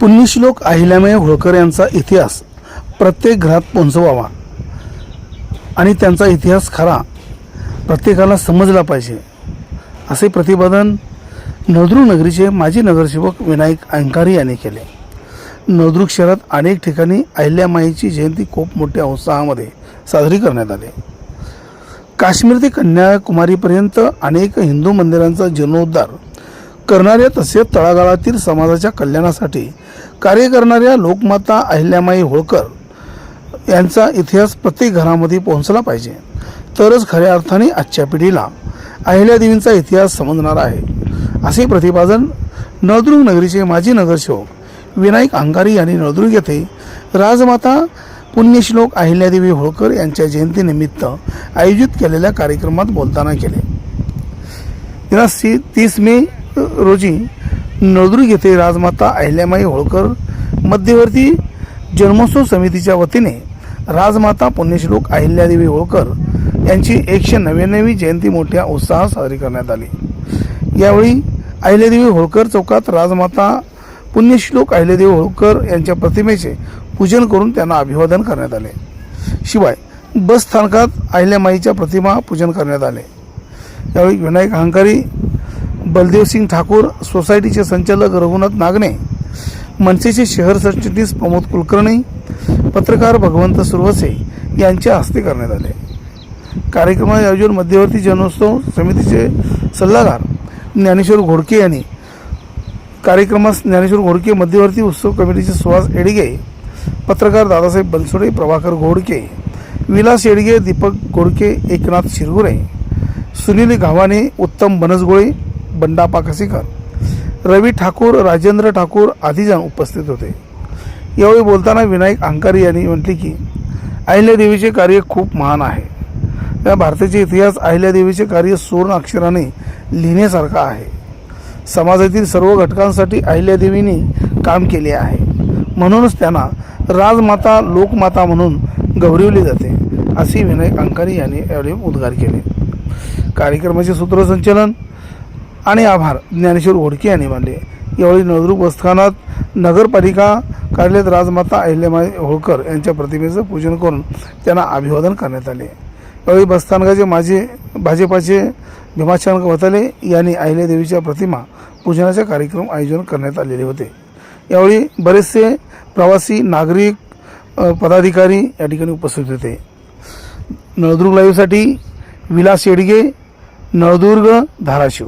पुण्यश्लोक अहिल्यामय होळकर यांचा इतिहास प्रत्येक घरात पोहोचवावा आणि त्यांचा इतिहास खरा. प्रत्येकाला समजला पाहिजे. असे प्रतिपादन नळदुर्ग नगरीचे माजी नगरसेवक विनायक अंकारी यांनी केले. नळदुर्ग शहरात अनेक ठिकाणी अहिल्यामाईची जयंती खूप मोठ्या उत्साहामध्ये साजरी करण्यात आली. काश्मीर ते कन्याकुमारीपर्यंत अनेक हिंदू मंदिरांचा जीर्णोद्धार करणाऱ्या तसेच तळागाळातील समाजाच्या कल्याणासाठी कार्य करणाऱ्या लोकमाता अहिल्यामाई होळकर यांचा इतिहास प्रत्येक घरामध्ये पोहोचला पाहिजे. तरच खऱ्या अर्थाने आजच्या पिढीला अहिल्यादेवींचा इतिहास समजणार आहे. असे प्रतिपादन नळदुर्ग नगरीचे माजी नगरसेवक विनायक अंगारी यांनी नळदुर्ग येथे राजमाता पुण्यश्लोक अहिल्यादेवी होळकर यांच्या जयंतीनिमित्त आयोजित केलेल्या कार्यक्रमात बोलताना केले. दिनांक तीस मे रोजी नळदुर्ग येथे राजमाता अहिल्यामाई होळकर. मध्यवर्ती जन्मोत्सव समितीच्या वतीने राजमाता पुण्यश्लोक अहिल्यादेवी होळकर यांची एकशे नव्याण्णवी जयंती मोठ्या उत्साहात साजरी करण्यात आली. यावेळी अहिल्यादेवी होळकर चौकात राजमाता पुण्यश्लोक अहिल्यादेवी होळकर यांच्या प्रतिमेचे पूजन करून त्यांना अभिवादन करण्यात आले. शिवाय बस स्थानकात अहिल्यामाईच्या प्रतिमा पूजन करण्यात आले. यावेळी विनायक अहंकारी बलदेवसिंग ठाकूर सोसायटीचे संचालक रघुनाथ नागणे मनसेचे शहर सरचिटणीस प्रमोद कुलकर्णी पत्रकार भगवंत सुरवसे यांच्या हस्ते करण्यात आले. कार्यक्रमाचे आयोजन मध्यवर्ती जनोत्सव समितीचे सल्लागार ज्ञानेश्वर घोडके यांनी कार्यक्रमास ज्ञानेश्वर घोडके मध्यवर्ती उत्सव कमिटीचे सुहास एडगे पत्रकार दादासाहेब बनसोडे प्रभाकर घोडके विलास येडगे दीपक घोडके एकनाथ शिरगुरे सुनील गावाने उत्तम बनसगोळे बंडा पाकसीकर रवी ठाकूर राजेंद्र ठाकूर आदी उपस्थित होते. यावेळी बोलताना विनायक अंकारी यांनी म्हटले की अहिल्यादेवीचे कार्य खूप महान आहे. या भारताचे इतिहास अहिल्यादेवीचे कार्य सुवर्ण अक्षराने लिहिण्यासारखं आहे. समाजातील सर्व घटकांसाठी अहिल्यादेवीने काम केले आहे. म्हणूनच त्यांना राजमाता लोकमाता म्हणून गौरवली जाते असे विनायक अंकारी यांनी यावेळी उद्गार केले. कार्यक्रमाचे सूत्रसंचलन आणि आभार. ज्ञानेश्वर घोडके यांनी मानले. यावेळी नळदुर्ग बसस्थानात नगरपालिका कार्यालयात राजमाता अहिल्यामाई होळकर यांच्या प्रतिमेचं पूजन करून त्यांना अभिवादन करण्यात आले. यावेळी बसस्थानकाचे माजी भाजपाचे भीमाशंकर वताले यांनी अहिल्यादेवीच्या प्रतिमा पूजनाचे कार्यक्रम आयोजन करण्यात आलेले होते. यावेळी बरेचसे प्रवासी नागरिक पदाधिकारी या ठिकाणी उपस्थित होते. नळदुर्ग लाईव्हसाठी विलास येडगे नळदुर्ग धाराशिव.